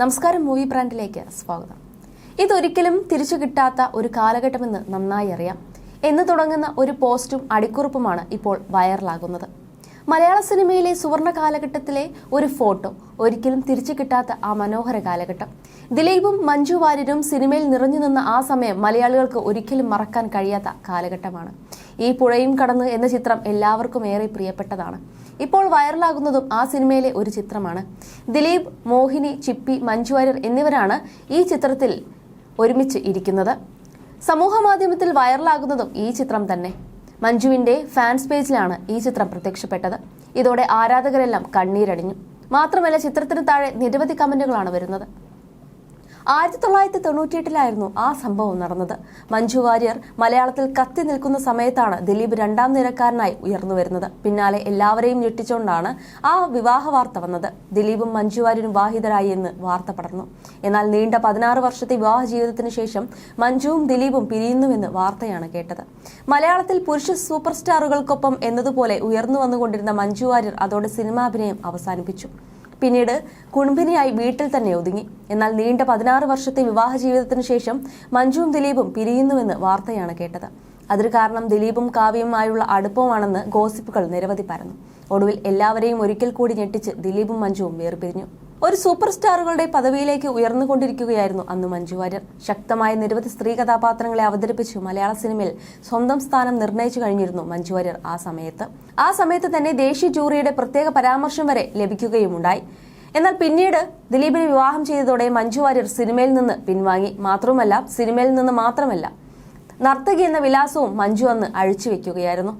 നമസ്കാരം മൂവി ബ്രാൻഡിലേക്ക് സ്വാഗതം. ഇതൊരിക്കലും തിരിച്ചു കിട്ടാത്ത ഒരു കാലഘട്ടമെന്ന് നന്നായി അറിയാം. എന്ന് തുടങ്ങുന്ന ഒരു പോസ്റ്റും അടിക്കുറിപ്പുമാണ് ഇപ്പോൾ വൈറലാകുന്നത്. മലയാള സിനിമയിലെ സുവർണ കാലഘട്ടത്തിലെ ഒരു ഫോട്ടോ ഒരിക്കലും തിരിച്ചു കിട്ടാത്ത ആ മനോഹര കാലഘട്ടം. ദിലീപും മഞ്ജു വാര്യരും സിനിമയിൽ നിറഞ്ഞു നിന്ന ആ സമയം മലയാളികൾക്ക് ഒരിക്കലും മറക്കാൻ കഴിയാത്ത കാലഘട്ടമാണ്. ഈ പുഴയും കടന്ന് എന്ന ചിത്രം എല്ലാവർക്കും ഏറെ പ്രിയപ്പെട്ടതാണ്. ഇപ്പോൾ വൈറലാകുന്നതും ആ സിനിമയിലെ ഒരു ചിത്രമാണ്. ദിലീപ് മോഹിനി ചിപ്പി മഞ്ജു വാര്യർ എന്നിവരാണ് ഈ ചിത്രത്തിൽ ഒരുമിച്ച് ഇരിക്കുന്നത്. സമൂഹ മാധ്യമത്തിൽ വൈറലാകുന്നതും ഈ ചിത്രം തന്നെ. മഞ്ജുവിന്റെ ഫാൻസ് പേജിലാണ് ഈ ചിത്രം പ്രത്യക്ഷപ്പെട്ടത്. ഇതോടെ ആരാധകരെല്ലാം കണ്ണീരണിഞ്ഞു. മാത്രമല്ല ചിത്രത്തിന് താഴെ നിരവധി കമന്റുകളാണ് വരുന്നത്. ആയിരത്തി തൊള്ളായിരത്തി തൊണ്ണൂറ്റിയെട്ടിലായിരുന്നു ആ സംഭവം നടന്നത്. മഞ്ജു വാര്യർ മലയാളത്തിൽ കത്തി നിൽക്കുന്ന സമയത്താണ് ദിലീപ് രണ്ടാം നിരക്കാരനായി ഉയർന്നു വരുന്നത്. പിന്നാലെ എല്ലാവരെയും ഞെട്ടിച്ചുകൊണ്ടാണ് ആ വിവാഹ വാർത്ത വന്നത്. ദിലീപും മഞ്ജു വാര്യരും വിവാഹിതരായി എന്ന് വാർത്ത പടർന്നു. എന്നാൽ നീണ്ട പതിനാറ് വർഷത്തെ വിവാഹ ജീവിതത്തിന് ശേഷം മഞ്ജുവും ദിലീപും പിരിയുന്നുവെന്ന് വാർത്തയാണ് കേട്ടത്. മലയാളത്തിൽ പുരുഷ സൂപ്പർ സ്റ്റാറുകൾക്കൊപ്പം എന്നതുപോലെ ഉയർന്നു വന്നുകൊണ്ടിരുന്ന മഞ്ജു വാര്യർ അതോടെ സിനിമാഭിനയം അവസാനിപ്പിച്ചു. പിന്നീട് കുടുംബിനിയായി വീട്ടിൽ തന്നെ ഒതുങ്ങി. എന്നാൽ നീണ്ട പതിനാറ് വർഷത്തെ വിവാഹ ജീവിതത്തിന് ശേഷം മഞ്ജുവും ദിലീപും പിരിയുന്നുവെന്ന് വാർത്തയാണ് കേട്ടത്. അതിന് കാരണം ദിലീപും കാവ്യയുമായുള്ള അടുപ്പമാണെന്ന് ഗോസിപ്പുകൾ നിരവധി പരന്നു. ഒടുവിൽ എല്ലാവരെയും ഒരിക്കൽ കൂടി ഞെട്ടിച്ച് ദിലീപും മഞ്ജുവും വേർപിരിഞ്ഞു. ഒരു സൂപ്പർ സ്റ്റാറുകളുടെ പദവിയിലേക്ക് ഉയർന്നുകൊണ്ടിരിക്കുകയായിരുന്നു അന്ന് മഞ്ജു വാര്യർ. ശക്തമായ നിരവധി സ്ത്രീ കഥാപാത്രങ്ങളെ അവതരിപ്പിച്ചു മലയാള സിനിമയിൽ സ്വന്തം സ്ഥാനം നിർണയിച്ചു കഴിഞ്ഞിരുന്നു മഞ്ജു വാര്യർ ആ സമയത്ത്. ആ സമയത്ത് തന്നെ ദേശീയ ജൂറിയുടെ പ്രത്യേക പരാമർശം വരെ ലഭിക്കുകയുമുണ്ടായി. എന്നാൽ പിന്നീട് ദിലീപിനെ വിവാഹം ചെയ്തതോടെ മഞ്ജു വാര്യർ സിനിമയിൽ നിന്ന് പിൻവാങ്ങി. മാത്രമല്ല സിനിമയിൽ നിന്ന് മാത്രമല്ല നർത്തകി എന്ന വിലാസവും മഞ്ജു അന്ന് അഴിച്ചു വെക്കുകയായിരുന്നു